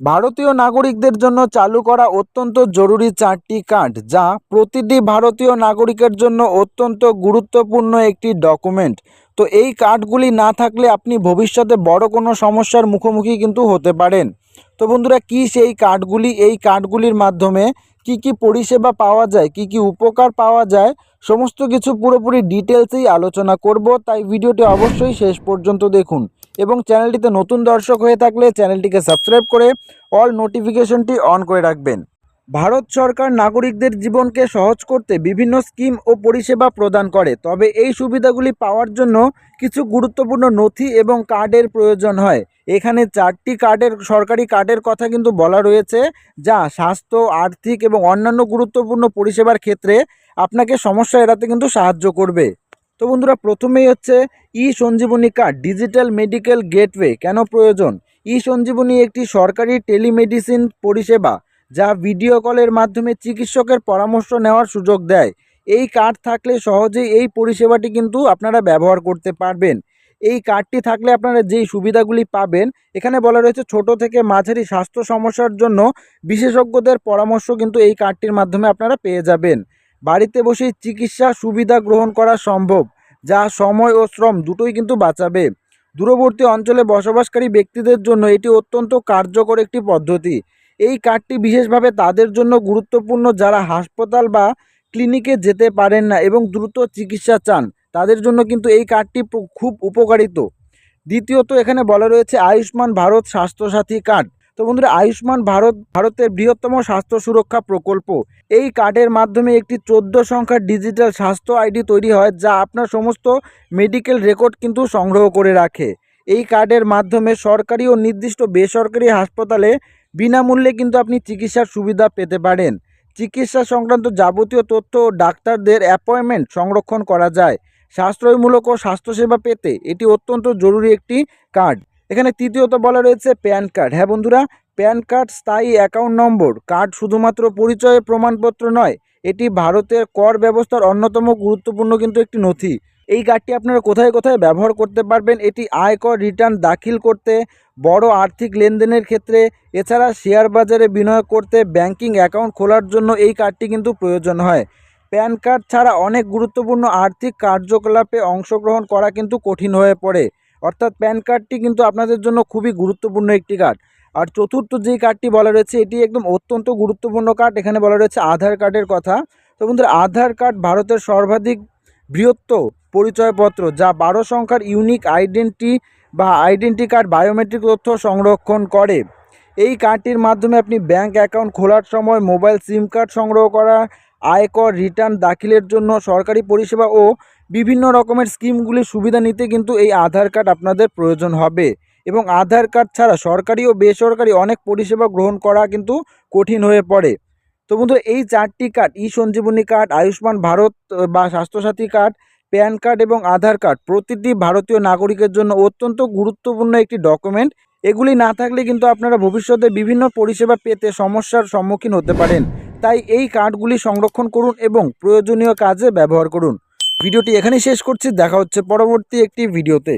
ভারতীয় নাগরিকদের জন্য চালু করা অত্যন্ত জরুরি চারটি কার্ড, যা প্রতিটি ভারতীয় নাগরিকের জন্য অত্যন্ত গুরুত্বপূর্ণ একটি ডকুমেন্ট। তো এই কার্ডগুলি না থাকলে আপনি ভবিষ্যতে বড় কোনো সমস্যার মুখোমুখি কিন্তু হতে পারেন। তো বন্ধুরা, কি সেই কার্ডগুলি? এই কার্ডগুলির মাধ্যমে কি কি পরিষেবা পাওয়া যায়? কি কি উপকার পাওয়া যায়? সমস্ত কিছু পুরোপুরি ডিটেলসেই আলোচনা করব। তাই ভিডিওটি অবশ্যই শেষ পর্যন্ত দেখুন। এবং চ্যানেলটিতে নতুন দর্শক হয়ে থাকলে চ্যানেলটিকে সাবস্ক্রাইব করে অল নোটিফিকেশনটি অন করে রাখবেন। ভারত সরকার নাগরিকদের জীবনকে সহজ করতে বিভিন্ন স্কিম ও পরিষেবা প্রদান করে, তবে এই সুবিধাগুলি পাওয়ার জন্য কিছু গুরুত্বপূর্ণ নথি এবং কার্ডের প্রয়োজন হয়। এখানে চারটি কার্ডের, সরকারি কার্ডের কথা কিন্তু বলা রয়েছে, যা স্বাস্থ্য, আর্থিক এবং অন্যান্য গুরুত্বপূর্ণ পরিষেবার ক্ষেত্রে আপনাকে সমস্যা এড়াতে কিন্তু সাহায্য করবে। তো বন্ধুরা, প্রথমেই হচ্ছে e Sanjeevani card digital medical gateway কেন প্রয়োজন? ই সঞ্জীবনী একটি সরকারি টেলিমেডিসিন পরিষেবা যা ভিডিও কলের মাধ্যমে চিকিৎসকের পরামর্শ নেওয়ার সুযোগ দেয়। এই কার্ড থাকলে সহজেই এই পরিষেবাটি কিন্তু আপনারা ব্যবহার করতে পারবেন। এই কার্ডটি থাকলে আপনারা যেই সুবিধাগুলি পাবেন, এখানে বলা রয়েছে ছোট থেকে মাঝারি স্বাস্থ্য সমস্যার জন্য বিশেষজ্ঞদের পরামর্শ কিন্তু এই কার্ডটির মাধ্যমে আপনারা পেয়ে যাবেন। বাড়িতে বসেই চিকিৎসা সুবিধা গ্রহণ করা সম্ভব, যা সময় ও শ্রম দুটোই কিন্তু বাঁচাবে। দূরবর্তী অঞ্চলে বসবাসকারী ব্যক্তিদের জন্য এটি অত্যন্ত কার্যকর একটি পদ্ধতি। এই কার্ডটি বিশেষভাবে তাদের জন্য গুরুত্বপূর্ণ যারা হাসপাতাল বা ক্লিনিকে যেতে পারেন না এবং দ্রুত চিকিৎসা চান, তাদের জন্য কিন্তু এই কার্ডটি খুব উপকারিত। দ্বিতীয়ত এখানে বলা রয়েছে আয়ুষ্মান ভারত স্বাস্থ্যসাথী কার্ড। তো বন্ধুরা, আয়ুষ্মান ভারত, ভারতের বৃহত্তম স্বাস্থ্য সুরক্ষা প্রকল্প। এই কার্ডের মাধ্যমে একটি চোদ্দ সংখ্যার ডিজিটাল স্বাস্থ্য আইডি তৈরি হয়, যা আপনার সমস্ত মেডিকেল রেকর্ড কিন্তু সংগ্রহ করে রাখে। এই কার্ডের মাধ্যমে সরকারি ও নির্দিষ্ট বেসরকারি হাসপাতালে বিনামূল্যে কিন্তু আপনি চিকিৎসার সুবিধা পেতে পারেন। চিকিৎসা সংক্রান্ত যাবতীয় তথ্য ও ডাক্তারদের অ্যাপয়েন্টমেন্ট সংরক্ষণ করা যায়। সাশ্রয়মূলক ও স্বাস্থ্যসেবা পেতে এটি অত্যন্ত জরুরি একটি কার্ড। এখানে তৃতীয়ত বলা রয়েছে প্যান কার্ড। হ্যাঁ বন্ধুরা, প্যান কার্ড স্থায়ী অ্যাকাউন্ট নম্বর। কার্ড শুধুমাত্র পরিচয় প্রমাণপত্র নয়, এটি ভারতের কর ব্যবস্থার অন্যতম গুরুত্বপূর্ণ কিন্তু একটি নথি। এই কার্ডটি আপনারা কোথায় কোথায় ব্যবহার করতে পারবেন, এটি আয়কর রিটার্ন দাখিল করতে, বড় আর্থিক লেনদেনের ক্ষেত্রে, এছাড়া শেয়ার বাজারে বিনিয়োগ করতে, ব্যাংকিং অ্যাকাউন্ট খোলার জন্য এই কার্ডটি কিন্তু প্রয়োজন হয়। প্যান কার্ড ছাড়া অনেক গুরুত্বপূর্ণ আর্থিক কার্যকলাপে অংশগ্রহণ করা কিন্তু কঠিন হয়ে পড়ে। অর্থাৎ প্যান কার্ডটি কিন্তু আপনাদের জন্য খুবই গুরুত্বপূর্ণ একটি কার্ড। আর চতুর্থ যেই কার্ডটি বলা রয়েছে, এটি একদম অত্যন্ত গুরুত্বপূর্ণ কার্ড। এখানে বলা রয়েছে আধার কার্ডের কথা। তো বন্ধুরা, আধার কার্ড ভারতের সর্বাধিক বৃহত্ত পরিচয়পত্র, যা বারো সংখ্যার ইউনিক আইডেন্টি বা আইডেন্টি কার্ড বায়োমেট্রিক তথ্য সংরক্ষণ করে। এই কার্ডটির মাধ্যমে আপনি ব্যাংক অ্যাকাউন্ট খোলার সময় মোবাইল সিম কার্ড সংগ্রহ করা আয়কর রিটার্ন দাখিলের জন্য সরকারি পরিষেবা ও বিভিন্ন রকমের স্কিমগুলির সুবিধা নিতে কিন্তু এই আধার কার্ড আপনাদের প্রয়োজন হবে। এবং আধার কার্ড ছাড়া সরকারি ও বেসরকারি অনেক পরিষেবা গ্রহণ করা কিন্তু কঠিন হয়ে পড়ে। তো বন্ধু, এই চারটি card, e Sanjeevani card, Ayushman Bharat বা স্বাস্থ্যসাথী কার্ড, প্যান কার্ড এবং আধার কার্ড, প্রতিটি ভারতীয় নাগরিকের জন্য অত্যন্ত গুরুত্বপূর্ণ একটি ডকুমেন্ট। এগুলি না থাকলে কিন্তু আপনারা ভবিষ্যতে বিভিন্ন পরিষেবা পেতে সমস্যার সম্মুখীন হতে পারেন। তাই এই কার্ডগুলি সংরক্ষণ করুন এবং প্রয়োজনীয় কাজে ব্যবহার করুন। ভিডিওটি এখানেই শেষ করছি, দেখা হচ্ছে পরবর্তী একটি ভিডিওতে।